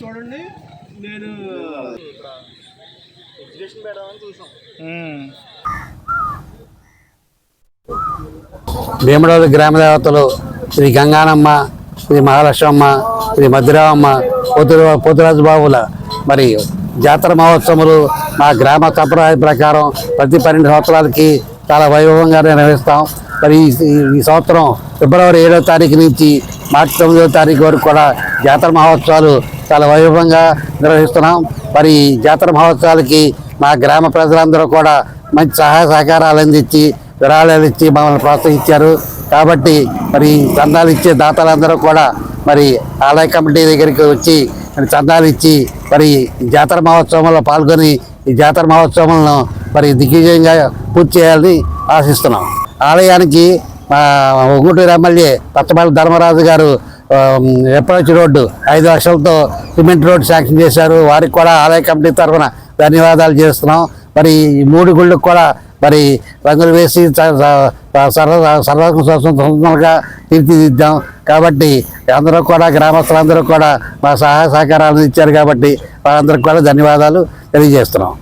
చూడండి. నేను ఎగ్జిబిషన్ పెడదామని చూసాం. భీమడోలు గ్రామ దేవతలు శ్రీ గంగానమ్మ శ్రీ మహాలక్ష్మమ్మ శ్రీ మధురావమ్మ పోతురు పోతురాజు బాబుల మరి జాతర మహోత్సవాలు మా గ్రామ సంప్రదాయ ప్రకారం ప్రతి పన్నెండు సంవత్సరాలకి చాలా వైభవంగా నిర్వహిస్తాం. మరి ఈ సంవత్సరం ఫిబ్రవరి ఏడో తారీఖు నుంచి మార్చి తొమ్మిదో తారీఖు వరకు కూడా జాతర మహోత్సవాలు చాలా వైభవంగా నిర్వహిస్తున్నాం. మరి జాతర మహోత్సవాలకి మా గ్రామ ప్రజలందరూ కూడా మంచి సహాయ సహకారాలు అందించి విరాళాలు ఇచ్చి మమ్మల్ని ప్రోత్సహించారు. కాబట్టి మరి చందాలు ఇచ్చే దాతలందరూ కూడా మరి ఆలయ కమిటీ దగ్గరికి వచ్చి మరి చందాలు ఇచ్చి మరి జాతర మహోత్సవంలో పాల్గొని ఈ జాతర మహోత్సవంలో మరి దిగ్విజయంగా పూర్తి చేయాలని ఆశిస్తున్నాం. ఆలయానికి మా ఒంగుటూరు ఎమ్మెల్యే పచ్చమల్లి ధర్మరాజు గారు అప్రోచ్ రోడ్డు ఐదు లక్షలతో సిమెంట్ రోడ్డు శాంక్షన్ చేశారు. వారికి కూడా ఆలయ కమిటీ తరఫున ధన్యవాదాలు చేస్తున్నాం. మరి ఈ మూడు గుళ్ళకు కూడా మరి రంగులు వేసి స- స్వతంత్రంగా సర్వ తీర్చిదిద్దాం. కాబట్టి అందరూ కూడా గ్రామస్తులందరూ కూడా మా సహాయ సహకారాలను ఇచ్చారు కాబట్టి వారందరికి కూడా ధన్యవాదాలు తెలియజేస్తున్నాం.